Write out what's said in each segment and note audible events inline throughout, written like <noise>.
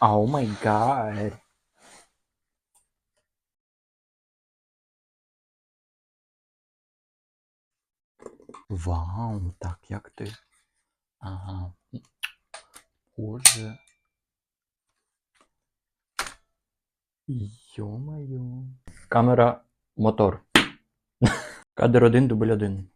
О май гад. Вау, так, як ти? Ага. Боже. Йо-моє. Камера, мотор. <laughs> Кадр 1, дубль 1.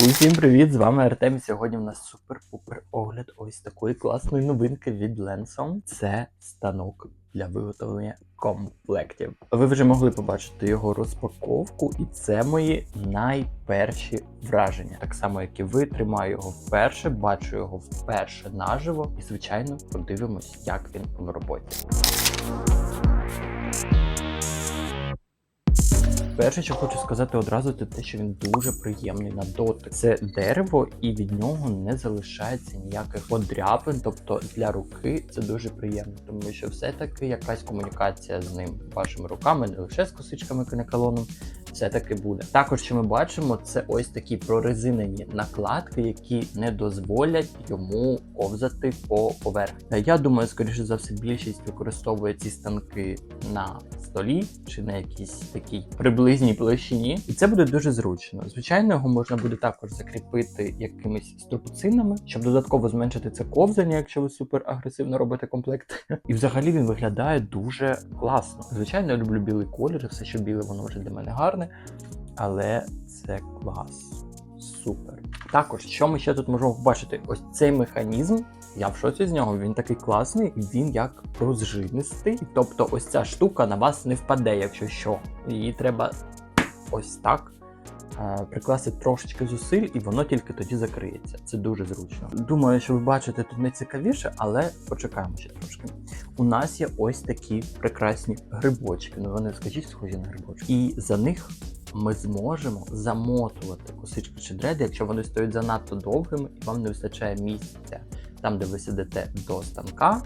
Усім привіт! З вами Артем. Сьогодні в нас супер-пупер огляд ось такої класної новинки від Lensom. Це станок для виготовлення комплектів. Ви вже могли побачити його розпаковку, і це мої найперші враження. Так само, як і ви, тримаю його вперше, бачу його вперше наживо, і звичайно подивимось, як він в роботі. Перше, що хочу сказати одразу, це те, що він дуже приємний на дотик. Це дерево, і від нього не залишається ніяких подряпин. Тобто для руки це дуже приємно, тому що все-таки якась комунікація з ним вашими руками, не лише з косичками кинекалоном, все-таки буде. Також, що ми бачимо, це ось такі прорезинені накладки, які не дозволять йому ковзати по поверхні. Я думаю, скоріше за все, більшість використовує ці станки на столі чи на якійсь такій приблизній площині, і це буде дуже зручно. Звичайно, його можна буде також закріпити якимись струбцинами, щоб додатково зменшити це ковзання, якщо ви супер агресивно робите комплект. І взагалі він виглядає дуже класно. Звичайно, я люблю білий колір, все, що біле, воно вже для мене гарне, але це клас. Супер. Також, що ми ще тут можемо побачити? Ось цей механізм. Я в шоці з нього, він такий класний, він як розжинистий. Тобто, ось ця штука на вас не впаде, якщо що. Її треба ось так прикласти трошечки зусиль, і воно тільки тоді закриється. Це дуже зручно. Думаю, що ви бачите тут найцікавіше, але почекаємо ще трошки. У нас є ось такі прекрасні грибочки. Ну вони скажіть, схожі на грибочки. І за них ми зможемо замотувати косички чи дреди, якщо вони стоять занадто довгими і вам не вистачає місця там, де ви сидите до станка,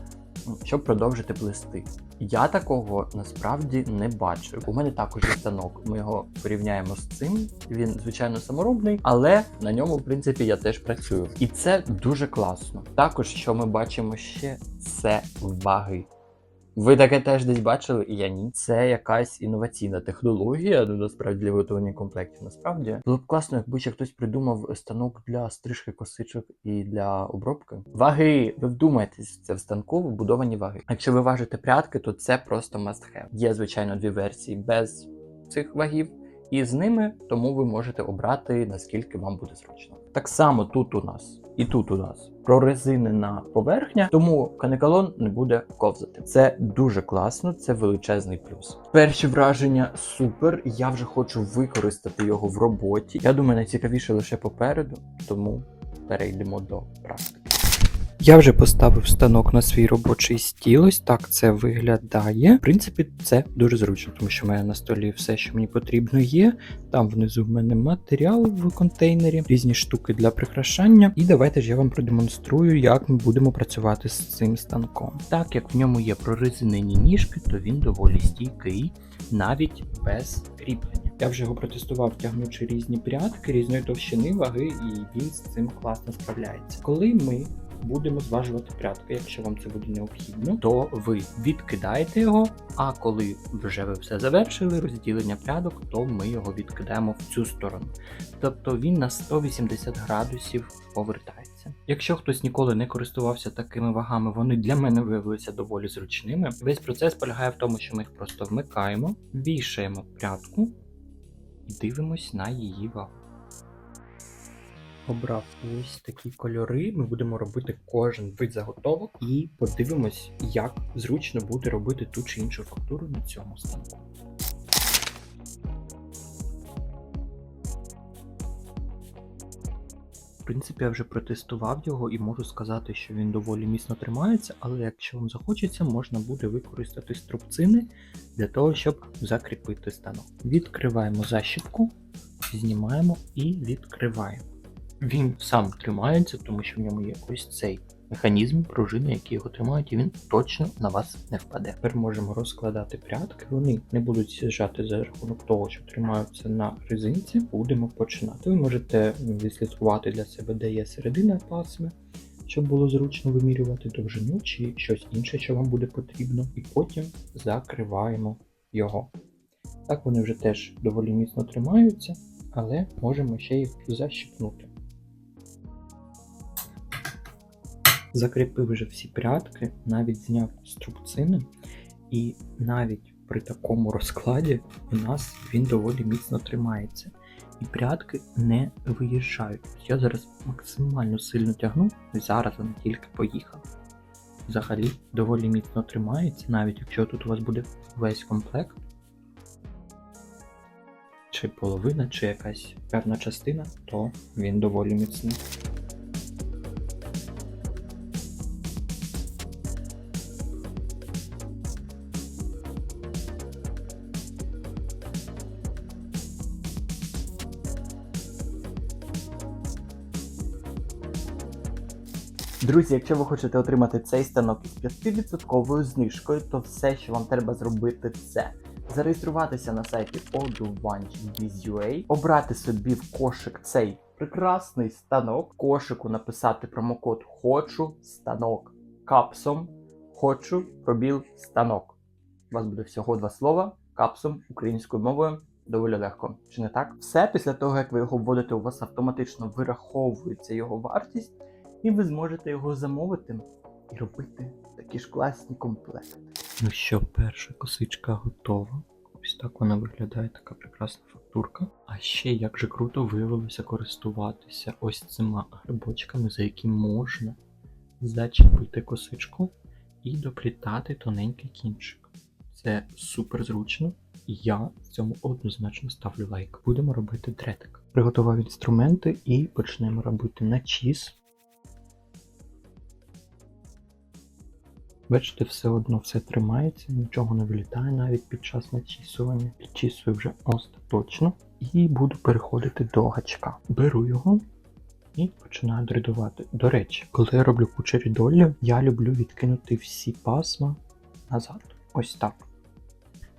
щоб продовжити плести. Я такого насправді не бачу. У мене також є станок. Ми його порівняємо з цим. Він, звичайно, саморобний, але на ньому, в принципі, я теж працюю. І це дуже класно. Також, що ми бачимо ще, це ваги. Ви таке теж десь бачили, і я ні. Це якась інноваційна технологія, ну насправді для виготовлення комплектів. Насправді було б класно, якби ще хтось придумав станок для стрижки косичок і для обробки. Ваги, ви вдумайтесь, це в станку вбудовані ваги. Якщо ви важите прядки, то це просто must have. Є звичайно дві версії без цих вагів. І з ними тому ви можете обрати наскільки вам буде зручно. Так само тут у нас і тут у нас прорезинена поверхня, тому канекалон не буде ковзати. Це дуже класно, це величезний плюс. Перші враження супер. Я вже хочу використати його в роботі. Я думаю, найцікавіше лише попереду, тому перейдемо до практики. Я вже поставив станок на свій робочий стіл. Ось так це виглядає. В принципі, це дуже зручно, тому що в мене на столі все, що мені потрібно, є. Там внизу в мене матеріал в контейнері, різні штуки для прикрашання. І давайте ж я вам продемонструю, як ми будемо працювати з цим станком. Так як в ньому є прорезинені ніжки, то він доволі стійкий, навіть без кріплення. Я вже його протестував, тягнучи різні прядки, різної товщини ваги, і він з цим класно справляється. Коли ми будемо зважувати прядки. Якщо вам це буде необхідно, то ви відкидаєте його. А коли вже ви все завершили, розділення прядок, то ми його відкидаємо в цю сторону. Тобто він на 180 градусів повертається. Якщо хтось ніколи не користувався такими вагами, вони для мене виявилися доволі зручними. Весь процес полягає в тому, що ми їх просто вмикаємо, вішаємо прядку і дивимось на її вагу обрав ось такі кольори. Ми будемо робити кожен вид заготовок і подивимось, як зручно буде робити ту чи іншу фактуру на цьому станку. В принципі, я вже протестував його і можу сказати, що він доволі міцно тримається, але якщо вам захочеться, можна буде використати струбцини для того, щоб закріпити станок. Відкриваємо защіпку, знімаємо і відкриваємо. Він сам тримається, тому що в ньому є ось цей механізм пружини, які його тримають, і він точно на вас не впаде. Тепер можемо розкладати прядки. Вони не будуть з'їжджати за рахунок того, що тримаються на резинці. Будемо починати. Ви можете відслідкувати для себе, де є середина пасми, щоб було зручно вимірювати довжину чи щось інше, що вам буде потрібно, і потім закриваємо його. Так вони вже теж доволі міцно тримаються, але можемо ще їх защипнути. Закріпив вже всі прядки, навіть зняв струбцини, і навіть при такому розкладі у нас він доволі міцно тримається. І прядки не виїжджають. Я зараз максимально сильно тягну, зараз він тільки поїхав. Взагалі доволі міцно тримається, навіть якщо тут у вас буде весь комплект, чи половина, чи якась певна частина, то він доволі міцний. Друзі, якщо ви хочете отримати цей станок із 5% знижкою, то все, що вам треба зробити, це зареєструватися на сайті odovanch.biz.ua, обрати собі в кошик цей прекрасний станок, кошику написати промокод Хочу станок капсом. Хочу пробіл станок. У вас буде всього два слова капсом українською мовою. Доволі легко, чи не так? Все після того, як ви його вводите, у вас автоматично вираховується його вартість, і ви зможете його замовити і робити такі ж класні комплекти. Ну що, перша косичка готова. Ось так вона виглядає, така прекрасна фактурка. А ще як же круто виявилося користуватися ось цими грибочками, за які можна зачепити косичку і доплітати тоненький кінчик. Це супер зручно, і я цьому однозначно ставлю лайк. Будемо робити дретик. Приготував інструменти і почнемо робити начіс. Бачите, все одно все тримається, нічого не вилітає навіть під час начісування. Підчісую вже остаточно і буду переходити до гачка. Беру його і починаю дредувати. До речі, коли я роблю кучері долі, я люблю відкинути всі пасма назад. Ось так.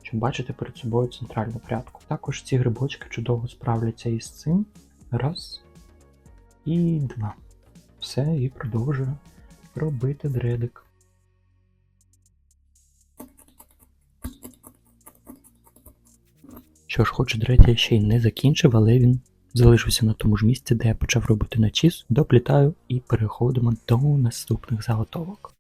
Щоб бачити перед собою центральну прядку. Також ці грибочки чудово справляться із цим. Раз. І два. Все, і продовжую робити дредик. Що ж, хоч дред ще й не закінчив, але він залишився на тому ж місці, де я почав робити начіс, доплітаю і переходимо до наступних заготовок.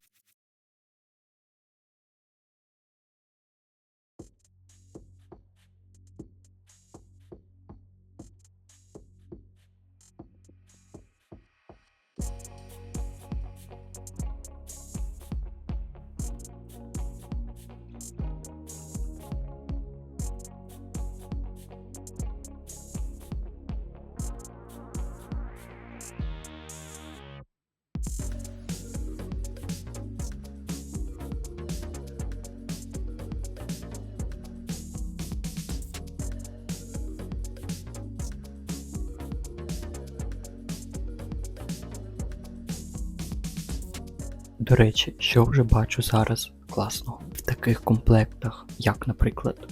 До речі, що вже бачу зараз класного в таких комплектах, як, наприклад,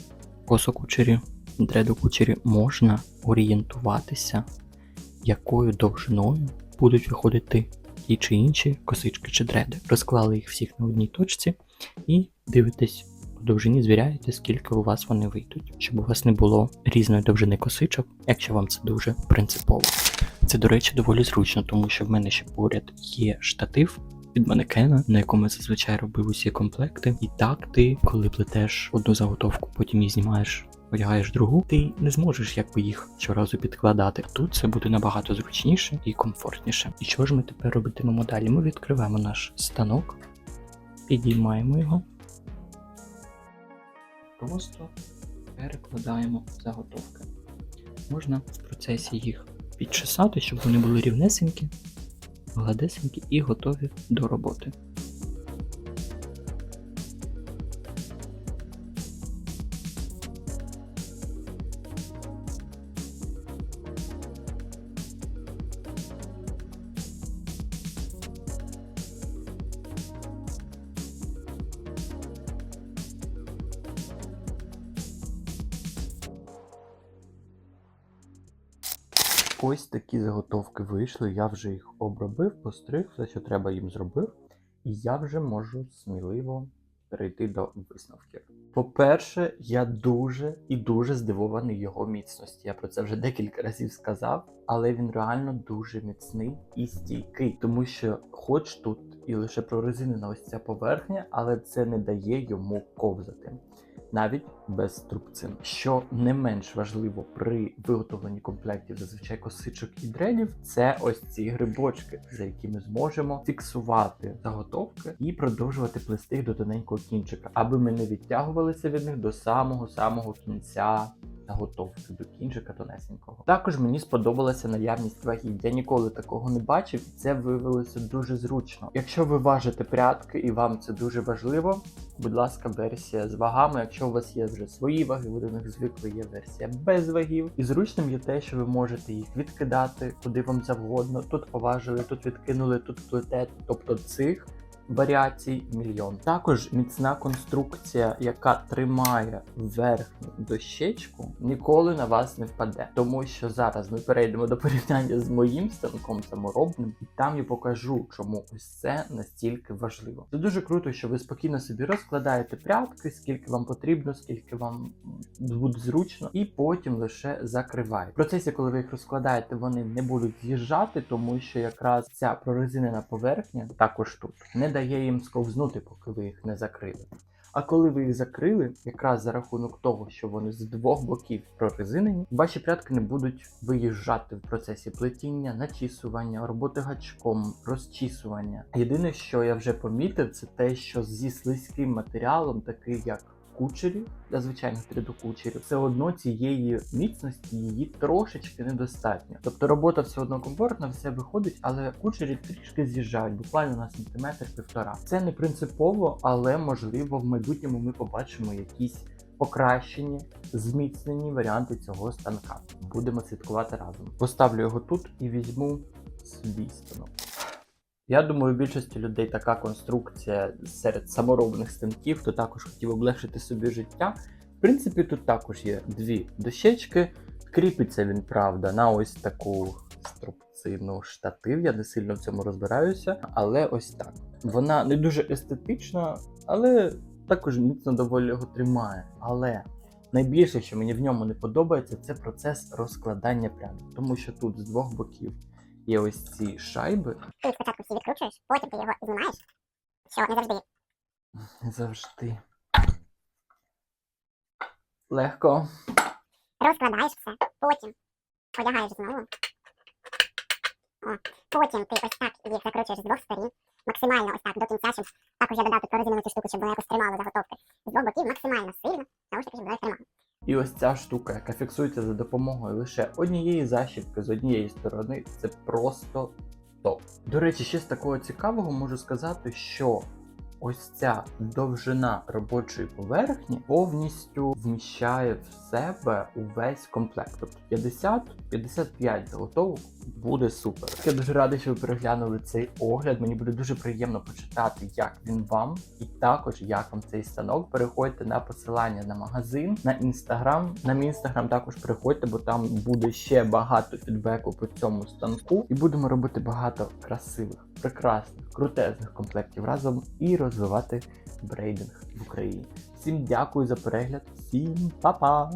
косокучері, дредокучері, можна орієнтуватися, якою довжиною будуть виходити ті чи інші косички чи дреди. Розклали їх всіх на одній точці і дивитесь по довжині, звіряєте, скільки у вас вони вийдуть, щоб у вас не було різної довжини косичок, якщо вам це дуже принципово. Це, до речі, доволі зручно, тому що в мене ще поряд є штатив від манекена, на якому зазвичай робив усі комплекти. І так ти, коли плетеш одну заготовку, потім її знімаєш, одягаєш другу, ти не зможеш якби їх щоразу підкладати. Тут це буде набагато зручніше і комфортніше. І що ж ми тепер робитимемо далі? Ми відкриваємо наш станок, підіймаємо його. Просто перекладаємо заготовки. Можна в процесі їх підчесати, щоб вони були рівнесенькі гладесенькі і готові до роботи. Ось такі заготовки вийшли. Я вже їх обробив, постриг, все, що треба їм зробив. І я вже можу сміливо перейти до висновків. По-перше, я дуже і дуже здивований його міцності. Я про це вже декілька разів сказав, але він реально дуже міцний і стійкий, тому що, хоч тут і лише прорезинена ось ця поверхня, але це не дає йому ковзати. Навіть без трубцин. Що не менш важливо при виготовленні комплектів зазвичай косичок і дредів, це ось ці грибочки, за які ми зможемо фіксувати заготовки і продовжувати плести їх до тоненького кінчика, аби ми не відтягувалися від них до самого самого кінця заготовки, до кінчика тонесенького. Також мені сподобалася наявність вагів. Я ніколи такого не бачив, і це виявилося дуже зручно. Якщо ви важите прядки і вам це дуже важливо, будь ласка, версія з вагами. Якщо у вас є вже свої ваги, ви до них звикли, є версія без вагів. І зручним є те, що ви можете їх відкидати куди вам завгодно. Тут поважили, тут відкинули, тут плетете. Тобто цих варіацій мільйон. Також міцна конструкція, яка тримає верхню дощечку, ніколи на вас не впаде. Тому що зараз ми перейдемо до порівняння з моїм станком саморобним, і там я покажу, чому ось це настільки важливо. Це дуже круто, що ви спокійно собі розкладаєте прядки, скільки вам потрібно, скільки вам буде зручно, і потім лише закриваєте. В процесі, коли ви їх розкладаєте, вони не будуть з'їжджати, тому що якраз ця прорезинена поверхня також тут не дає їм сковзнути, поки ви їх не закрили. А коли ви їх закрили, якраз за рахунок того, що вони з двох боків прорезинені, ваші прядки не будуть виїжджати в процесі плетіння, начісування, роботи гачком, розчісування. Єдине, що я вже помітив, це те, що зі слизьким матеріалом, такий як кучері, для звичайних 3D кучерів, все одно цієї міцності її трошечки недостатньо. Тобто робота все одно комфортна, все виходить, але кучері трішки з'їжджають, буквально на сантиметр півтора. Це не принципово, але можливо в майбутньому ми побачимо якісь покращені, зміцнені варіанти цього станка. Будемо слідкувати разом. Поставлю його тут і візьму свій станок. Я думаю, у більшості людей така конструкція серед саморобних станків, хто також хотів облегшити собі життя. В принципі, тут також є дві дощечки. Кріпиться він, правда, на ось таку струбцину штатив. Я не сильно в цьому розбираюся, але ось так. Вона не дуже естетична, але також міцно доволі його тримає. Але найбільше, що мені в ньому не подобається, це процес розкладання прядок, тому що тут з двох боків є ось ці шайби. Ти їх спочатку всі відкручуєш, потім ти його знімаєш, що не завжди Не завжди. Легко. розкладаєш все, потім одягаєш знову. О, потім ти ось так їх закручуєш з двох сторін, максимально ось так до кінця, щоб також я додав тут прорезинену цю штуку, щоб вона якось тримала заготовки. З двох боків максимально сильно, тому що щоб вона тримала. І ось ця штука, яка фіксується за допомогою лише однієї защіпки з однієї сторони, це просто топ. До речі, ще з такого цікавого можу сказати, що ось ця довжина робочої поверхні повністю вміщає в себе увесь комплект. Тобто 50-55 заготовок буде супер. Я дуже радий, що ви переглянули цей огляд. Мені буде дуже приємно почитати, як він вам, і також як вам цей станок. Переходьте на посилання на магазин, на інстаграм. На мій інстаграм також переходьте, бо там буде ще багато фідбеку по цьому станку. І будемо робити багато красивих, прекрасних, крутезних комплектів разом і розвивати брейдинг в Україні. Всім дякую за перегляд, всім па-па!